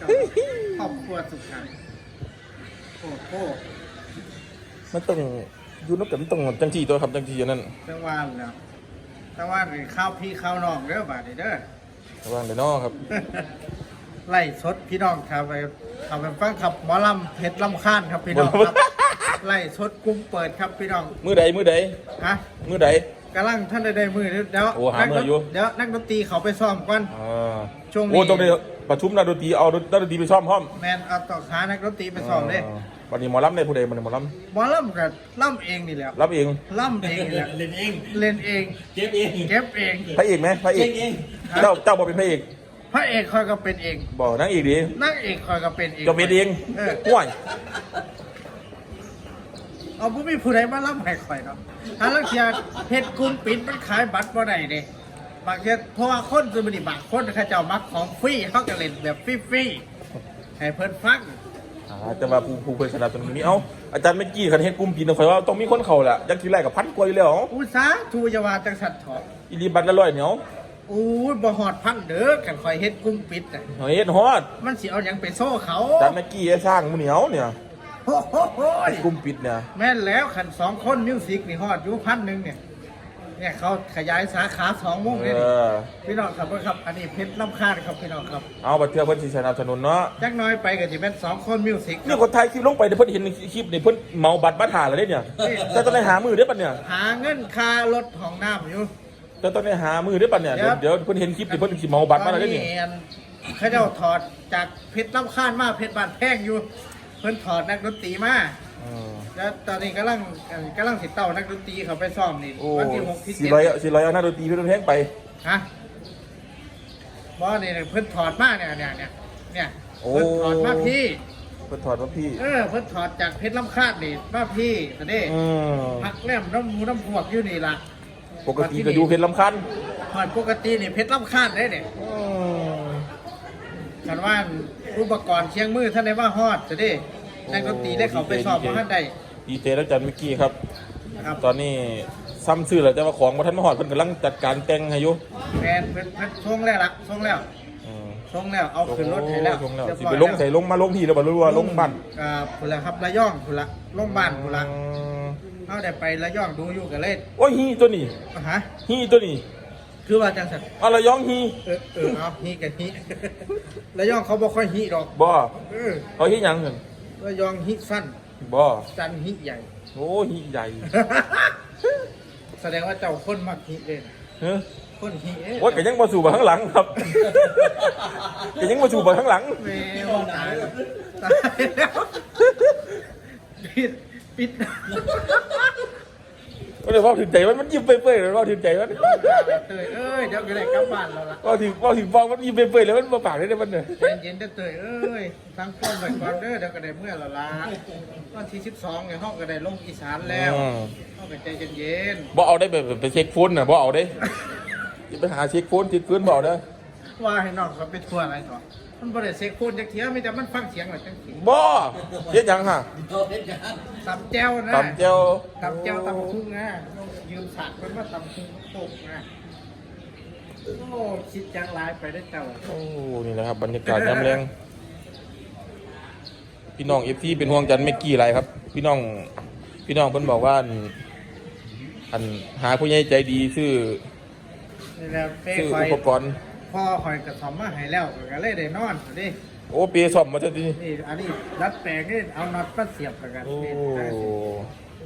เจ้าครอบครัวสุขสันต์โอ้โหมันต้องอยู่นอกกันมันต้องจังที่ตัวทำจังที่อย่างนั้นจังหวะแล้วแต่ว่านี่ข้าวพี่ข้าวน้องเด้อบาดนี้เด้อ ระวังเลยเนาะครับ ไล่สดพี่น้องครับไปเอาไปฟังขับหมอลำเพชรลำค้านครับพี่น้องครับ ไล่สดกุ้มเปิดครับพี่น้องมือใดมือใดฮะมือใด กำลังท่านใดได้มือเดี๋ยวโอ้หามืออยู่ เดี๋ยวนักดนตรีเขาไปซ้อมก่อน อ่าช่วงนี้ โอ้ต้องได้ ประชุมนักดนตรีเอานักดนตรีไปซ่อมพร้อมแมนเอาต่อขานักดนตรีไปซ้อมเลยาวันนี้หมอลำได้ผู้ใดมันนี้หมอลหมอลำกับล่ำเองนี่แหละำรับเองล่ำเองนี่แหละเล่นเองเล่นเองเก็บเองเก็บเอง พระเอกไหมพระเอกเก่งเองเจ้าเจ้าบอกเป็นพระเอกพระเอกคอยก็เป็นเองบอกนางเอกดีนางเอกคอยก็เป็นเองเจ้าเป็นเองเออห่วยเอาผู้มีผู้ใดมาล่ำให้คอยเนาะถ้าลังเทียเพชรกรุ้งปิดมันขายบัตรบ่ได้เด้ บางเทียเพราะว่าคนคือมันนี่บางคนเขาเจ้ามักของฟรีเขาก็เล่นแบบฟรีๆให้เพิ่นฟังอ่าแต่ว่าผู้ผู้เคยสนับสนุนนี้เอ้าอาจารย์เมื่อกี้คันเฮ็ดกลุ่มปีนข่อยว่าต้องมีคนเข้าแหละอยังทีแรกกับพันกว่าอยู่แล้วอุตสาห์ทูอยาวาจังสัตว์ถอดอีรีบัตรละร้อยเหนียวอู้ยบ่ฮอดพันเด้อกันคอยเฮ็ดกรุ้งปิดน่ะเฮ็ดฮอดมันสิเอาหยังไปโซ่เขา อาจารย์เมื่อกี้ไอ้สร้างมือเหนียวเนี่ยโอ้โหโหยกลุ่มปิดเนี่ย แม่นแล้วขันสองคนมิวสิกนี่ฮอดอยู่พันหนึ่งเนี่ย เนี่ยเขาขยายสาขาสองวงเลยเอนี่อ พี่น้องครับเพื่อนครับ อันนี้เพชรลำคาญครับพี่น้องครับเอาบัตรเทือเพิ่นสิสนับสนุนเนาะจักหน้อยไปก็จะเป็นสองคนมิวสิกนี่คนไทยคลิปลงไปเดี๋ยวเพิ่นเห็นในคลิปเดี๋ยวเพิ่นเมาบัตรบัตรหาแล้วเด้เนี่ยแต่ต้องได้หามือเด้อปันเนี่ย หาเงินค่ารถของน้ำอยู่ แต่ต้องได้หามือเด้อปันเนี่ย เดี๋ยวเดี๋ยวเพิ่นเห็นคลิปเดี๋ยวเพิ่นสิเมาบัตรมาแล้วเด้อเนี่ย ตอนนี้เขาเจ้าถอดจากเพชรลำคาญมาเพชรบานแพงอยู่ เพิ่นถอดนักดนตรีมา อืมแล้วตอนนี้กำลังกำลังติดเต้านักดนตรีเขาไปซ้อมนี่โอ้วันที่หกที่สี่เจ็ดร้อยสี่ร้อยเอาหน้าดนตรีเพิ่นแพงไป ฮะบอนี่เพิ่นถอดมาเนี่ยเนี่ยเนี่ยเนี่ยโอ้ เพิ่นถอดมาพี่ เพิ่นถอดมาพี่เออเพิ่นถอดจากเพชรลำคาดนี่มาพี่ตอนนี้อืมพักแรมน้ำหมูน้ำพวกอยู่นี่ล่ะปกติก็อยู่เพชรลำคันถอดปกตินี่เพชรลำคาดได้เนี่ยอืมคันว่าอุปกรณ์เชียงมือท่านได้ว่าฮอดตอน นี้นักดนตรีได้เขาไปสอบมาท่านใดดีเจแล้วจันเมื่อกี้ครับ นะครับตอนนี้ซ้ำซื้อแล้วแต่ว่าของบ่ทันมาฮอดเพิ่นกำลังจัดการแต่งให้อยู่แมนเพิ่นเพิ่นส่งแล้วล่ะส่งแล้วอืมส่งแล้วเอาขึ้นรถให้แล้วลงแล้วเรียบสิร้อยไปลงใส่ลงมาลงที่แล้วบ่รู้ว่าลงบ้านอ่าพุ่นละครับระยองพุ่นละลงบ้านพุ่นละอืมเขาได้ไประยองดูอยู่กันเล่นโอ้ยฮีตัวนี้ฮะฮีตัวนี้คือว่าจังสันอะไรยองฮีเออเออเอาฮีกับฮีระยองเขาบอกค่อยฮีดอกบ่เออเขาฮีหยังหั่น ระยองฮีสั้นบ่จันฮีใหญ่ โอ้ฮีใหญ่ แสดงว่าเจ้าคนมักฮีเล่นเฮ้ยคนฮีเอ๊ะโอ้ยก็ยังบ่สู่ไปข้างหลังครับก็ยังบ่สู่ไปข้างหลังแมวตายแล้วตายแล้วปิดปิด ก็เลยเว่าถึงใจมันมันยิ้มเปื่อยๆเลยเว่าถึงใจมันเตยเอ้ยเดี๋ยวก็ได้กลับบ้านแล้วล่ะเว่าถึงเว่าถึงฟองมันยิ้มเปื่อยๆเลยมันมาปากได้เลยมันเนี่ยเย็นเย็นๆเด้อเตยเอ้ยทั้งก้อนไปก่อนเด้อเดี๋ยวก็ได้เมื่อและละวันที่สิบสองเนี่ยห้องก็ได้ลงอีสานแล้วห้องก็ใจเย็นๆบ่เอาได้แบบไปเช็คโฟนน่ะบ่เอาได้อย่าไปหาเช็คโฟนติดพื้นบ่เอาเด้อ ว่าให้น้องเขาไปทัวร์อะไรต่อมันบริเสกพูดจักเทียไม่แต่มันฟังเสียงหรอกจังสิบ่เฮ็ดหยังฮะตำแจ้วนะตำเจียวตำแจ้วตำคุ้งนะยืมสากมันมาตำคุ้งโป่งนะโอ้คิดจังหลายไปได้เจ้าโอ้นี่นะครับบรรยากาศยามแรงพี่น้อง FT เป็นห่วงจันเมกกี้หลายครับ พี่น้อง พี่น้องเพิ่นบอกว่าอันอันหาผู้ใหญ่ใจดีซื้อนี่แหละเป้ซื้อคออุยปกรณ์ พ่อคอยกระสอมมาให้แล้วก็เลยได้นอนดิโอ้เปย์ซ่อมมาซะทีนี่อันนี้รัดแปลงนี่เอาน็อตมาเสียบกันโอ้นี่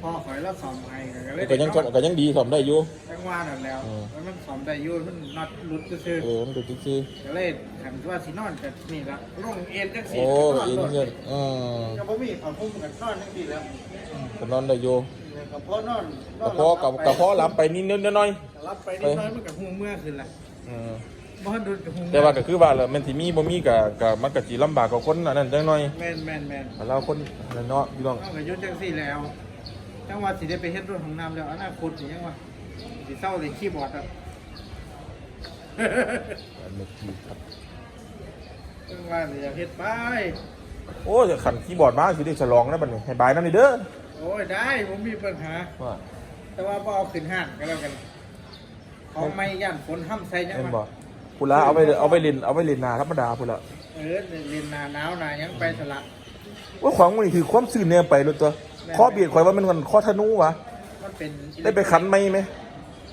พ่อคอยแล้วสอมให้ก็เลยก็ยังซ่อมก็ยังดีซ่อมได้อยู่ จังว่านั่นแล้วอืมแล้วมันสอมได้อยู่มันน็อตหลุดซื่อเออมันดูซื่อก็เลยขันว่าสินอนกับนี่ละลงเอ็นจังๆสีโอ้ก็นอนอินโลดเงินอืมก็บ่มีความคุ้มกันนอนจังสีแล้วก็นอนได้อยู่ก็พอนอนนกระนเพาะกับกระเพาะหลับไปนิดนิดหน่อยรับไปนิดหน้อยมันกับหูเมื่อคืนละๆอืม บ่ทันโดนกับหูแต่ว่าก็คือว่าแหละมันสิมีบ่มีก็ก็มันก็สิลำบากกับคนอันนั้นจังหน่อยแม่นแม่นแม่นเราคนอันนั้นเนาะพี่น้อง เอากับยุดจังสีแล้ว จังว่าสิได้ไปเฮ็ดรถของน้ำแล้วอนาคตสิยังว่าสิเศร้าสิคีย์บอร์ดอะ อันนี้คือครับจังว่าสิอยากเฮ็ดไป โอ้ยขันคีย์บอร์ดมาสิได้ฉลองนะบัดนี้ให้บายนำนี่เด้อโอ้ยได้ผมมีปัญหา ว่าแต่ว่าบ่เอาขึ้นห้างก็แล้วกัน ของไม่ย่านฝนห้ำใส่จังเห็นบ่ว่า พุ่นละเอาไปเอาไปเล่นเอาไปเล่นหน้าธรรมดาพุ่นละเเออเรียนหนาหนาวหนายังไปสลับว่าของมันนี่คือความซื่อเนี่ยไปเลยตัวข้อเบียดข่อยว่ามันมันข้อธนูวะมันเป็นได้ไปขันไหมไหม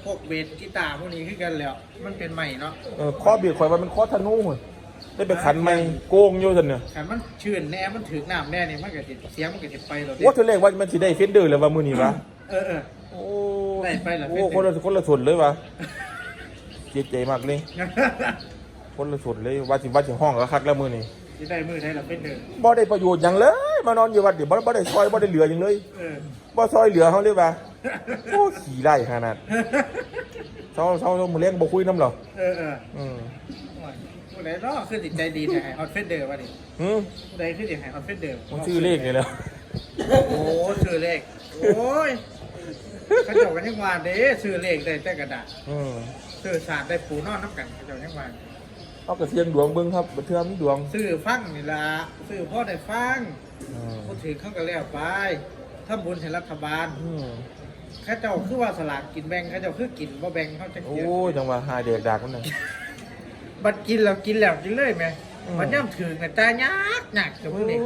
พวกเบสกีตาร์พวกนี้ขึ้นกันแล้วมันเป็นใหม่เนาะเออข้อเบียดข่อยว่ามันข้อธนูเหมือนได้ไปขันไหมโกงอยู่สันเนี่ยขันมันชื่นแน่มันถือน้ำแน่นี่มันก็ติดเสียงมันก็ติดไปเราว่าเธอเลขว่ามันสิได้เฟนเดอร์แล้วว่ามือนี่วะเออเออโอ้ได้ไปเหรอโอ้คนละคนละส่วนเลยวะ เจ๊ใจมากเลย คนละส่วนเลยว่าสิว่าสิห้องก็คักแล้วมือนี่ที่ได้มือได้เราเป็นเดินบ่ได้ประโยชน์หยังเลย มานอนอยู่วัดเดี๋ยวบ่บ่ได้ซอยบ่ได้เหลือหยังเลยเออบ่ซอยเหลือเขาเลยว่าโอ้ขี้ไล่ขนาดเช้าเช้ามื้อเลี้ยงบ่คุยน้ำหรอเออเอออืมผู้ใดเนาะคือติดใจดีแต่หายฮอตเฟสเดอร์วะดิหืมผู้ใดคือติดหายฮอตเฟสเดอร์มันชื่อเลขนี่แหล้วโอ้ชื่อเลขโอ้ย เขาเจ้ากันยังวานเด้ชื่อเลขได้แต่กระดาษอืมชื่อศาสตร์ได้ปูนอนน้ำกันเขาเจ้ายังวานเอากระเทียมดวงเบิ่งครับบ่เทื่อมีดวงซื้อฟังนี่ละซื้อพ่อได้ฟังอืมพูดถึงเข้ากันแล้วไปทำบุญให้รัฐบาลอืมเข้าเจ้าคือว่าสลากกินแบ่งเข้าเจ้าคือกินบ่แบ่งเขาจะโอ้เกียยจังว่าหาเด็กดักมันน่ะ บัดกินแล้วกินแล้วกินเลยไหมอืมบัดย่ำถือกันตายากยากจะพูดนี่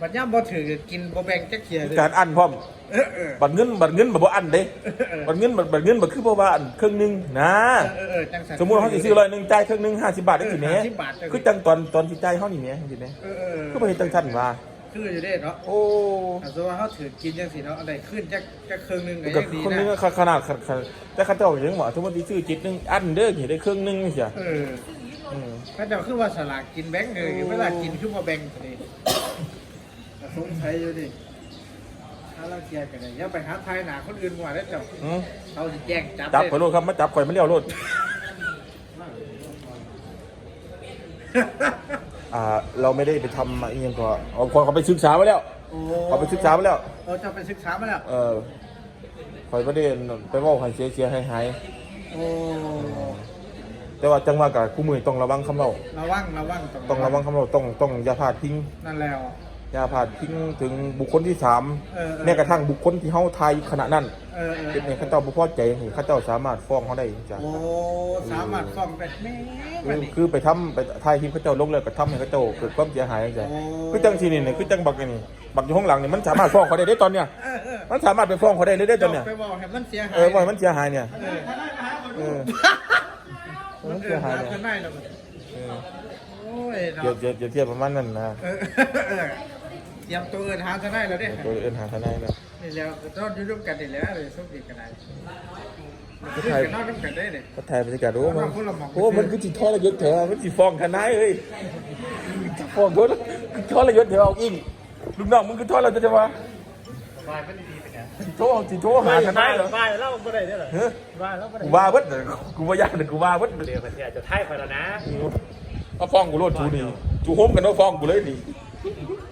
บัดย่ำบ่ถือก็กินบ่แบ่งจักเกียเลยการอั้นพร้อมเออเออบัตรเงินบัตรเงินบ่บ่อั้นเด้เออบัตรเงินบัตรบัตรเงินบ่คือเพราะว่าอันครึ่งหนึงนะเออเออจังสัน สมมุติเขาสิซื้อร้อยหนึงจ่ายครึ่งหนึง50บาทได้สิแหมเออ50บาทจัง คือจังตอนตอนที่จ่ายเฮานี่แหมจังซี่แหมเออเออคือบ่เฮ็ดจังซั่นว่า คืออยู่ได้เนาะโอ้แต่สมมุติว่าเขาถือกินจังสิเนาะอะไรขึ้นจักจักครึ่งหนึงก็ก็ยังดีคนนึงนะก็ขนาดขนาดแต่เขาเจ้ายังบอกสมมุติที่ซื้อจิตหนึงอันเด้อนี่ได้ครึ่งหนึงนี่เสียเอออืม เข้าเจ้าคือว่าสลากกินแบ่งเลยโอ้เวลากินคือบ่แบ่งนี่ สงสัยอยู่ดิถ้าเราเคลียร์กันเลยอย่าไปหาทายหนาคนอื่นว่าแล้วเจ้าอืมเขาสิแจ้งจับจับเลยข่อยโลดครับมาจับข่อยมาเลี้ยวโลดอ่า เราไม่ได้ไปทำอะไรยังก็เอาคนเขาไปศึกษาไว้แล้วโอ้เขาไปศึกษาไว้แล้ว เราจะไปศึกษามาแล้วเออข่อยบ่ได้ไปเว้าให้เสียเสียหายหายโอ้แต่ว่าจังว่ากับคู่มือต้องระวังคำเว้าระวังระวัง ต้องระวังคำเว้าต้องต้องอย่าพลาดพิงนั่นแล้ว อย่าพลาดพิงถึงบุคคลที่สามเออเออ แม้กระทั่งบุคคลที่เฮาทายขณะนั้นเออเออเป็นให้เขาเจ้าบ่พอใจนี่เขาเจ้าสามารถฟ้องเขาได้จ้ะโอ้สามารถฟ้องได้แม่คืบัดอนี้ คือไปทำไปทายคลิปเขาเจ้าลงแล้วก็ทำให้เขาเจ้าเกิดความเสียหายจ้ะโอ้ คือจังซี่นี่เนี่ยคือจังบักนี่บักอยู่ข้างหลังนี่มันสามารถฟ้องเขาได้เด้ตอนเนี้ยเออเออมันสามารถไปฟ้องเขาได้เลยเด้ตอนเนี้ยไปบอกให้มันเสียหายเออว่ามันเสียหายเนี่ยเออเออมันเสียหายเนี่ยได้แล้วบัดเออโอ้ยเนาะ เดี๋ยวเดี๋ยวเดี๋ยวเทียบประมาณนั้นนะ เออเออเต รียมตัวเอินหาจะได้แล้วเด้ตัวเอิ้นหาทนายแล้วนี่แล้วตอนอยู่ร่วมกันนี่แหล้วเลยสุขดีกันได้คือกันนอกร่วมกันได้เนี่ยก็ถ่ายบรรยากาศโอ้มันเอาคนละหม่องโอ้มันคือสิทอดระยศเถอะมันสิฟ้องทนายเอ้ยฟ้องโทษคือทอดระยศเถอะเอาอิงลูกน้องมึงคือทอดระยศเถอะวะวายมันดีๆไปเนี่ยสิโทรสิโทรหาทนายเหรอวายเล่าไม่ได้เด้อเหรอเฮ้ยวายเล่าไม่ได้กูว่าเบิดเด้อกูว่าย่านเด้อกูว่าเบิดเดี๋ยวมันจะท้ายไปแล้วนะเอาฟ้องกูโลดทูนี่จูโฮมกันเนาะฟ้องกูเลยนี่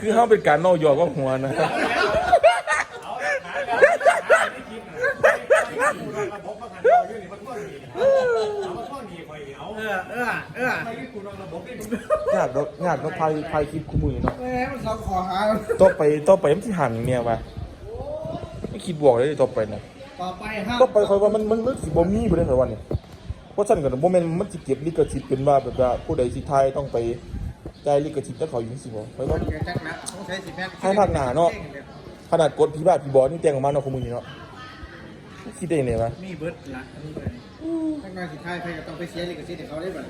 คือเฮาเป็นการเนอยอว่าหัวนะระบบมาขันเราอยู่นี่มันก็ดีเอามาข้อดีคอยเอาเออเออเออไปกันกูนอนระบบนี่ยากเนาะยากเนาะถ่ายถ่ายคลิปคู่มือเนาะแม่มันสองขอหาต่อไปต่อไปมันสิหันเนี่ยว่ะไม่คิดบวกเลยต่อไปนะต่อไปห้ามต่อไปค่อยว่ามันมันมันสิบ่มีบ่ได้ค่อยว่านี่เพราะฉะนั้นก็บ่แม่นมันสิเก็บลิขสิทธิ์เป็นว่าแบบว่าผู้ใดสิถ่ายต้องไป จ่ายลิขสิทธิ์แต่เขาอยู่สิบ่ค่อยว่าเดี๋ยวจักนะต้องใช้สิแม่ให้ภาคหน้าเนาะ ขนาดกดพี่บ้าพี่บอสนี่แจ้งออกมาเนาะคู่มือนี่เนาะคิดได้ไงวะมีเบิร์ดละอันนี้เลยถ้างานสิทายไปก็ต้องไปเสียลิขสิทธิ์ให้เขาได้บ่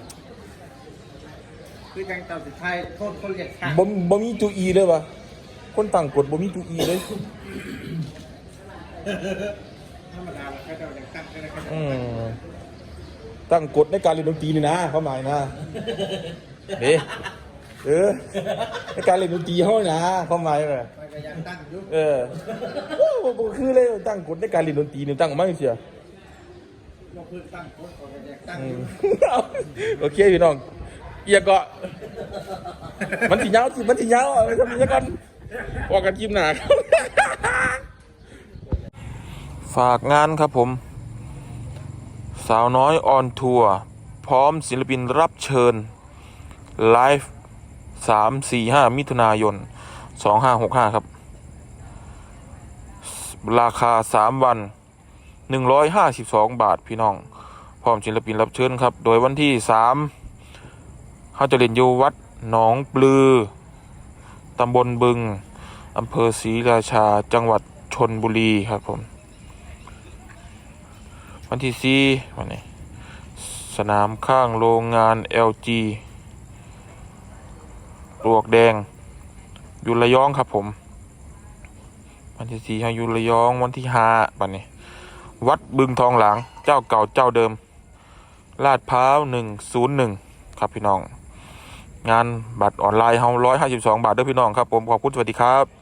คือจังเต่าสิทายโทษคนเรียกค่าบ่บ่มีตัวอีเลยวะคนต่างกดบ่มีตัวอีเลย ธรรมดาเราก็จะอย่างตั้งกันแล้วก็จะอืมตั้งกฎในการเล่นดนตรีนี่นะเขาหมายนะเด้ เออในการเล่นดนตรีเขานะเขาหมายว่าไปก็ยังตั้งอยู่เออโอ้บ่คือเลยตั้งกฎในการเล่นดนตรีนี่ตั้งออกมาจังซี่เราเพิ่งตั้งโค้ดก่อนก็ยังตั้งอือมยู่โอเคพี่น้องเอียก็มันสิยาวสิมันสิยาวเอาไปทำนี้ก่อนว่ากันคลิปหนาครับฝากงานครับผม สาวน้อยออนทัวร์พร้อมศิลปินรับเชิญไลฟ์ สามสี่ห้ามิถุนายนสองห้าหกห้าครับ ราคาสามวันหนึ่งร้อยห้าสิบสองบาทพี่น้อง พร้อมศิลปินรับเชิญครับ โดยวันที่สามเขาจะเล่นอยู่วัดหนองปลือ ตำบลบึง อำเภอศรีราชา จังหวัดชนบุรีครับผม วันที่สี่วันนี้ สนามข้างโรงงาน LG ปลวกแดงยุระยองครับผม วันที่สี่ห้อยู่ระยองวันที่ห้าบันนี้ วัดบึงทองหลางเจ้าเก่าเจ้าเดิม ลาดพร้าวหนึ่งศูนย์หนึ่งครับพี่น้อง งานบัตรออนไลน์เฮาร้อยห้าสิบสองบาทเด้อพี่น้องครับผมขอบคุณสวัสดีครับ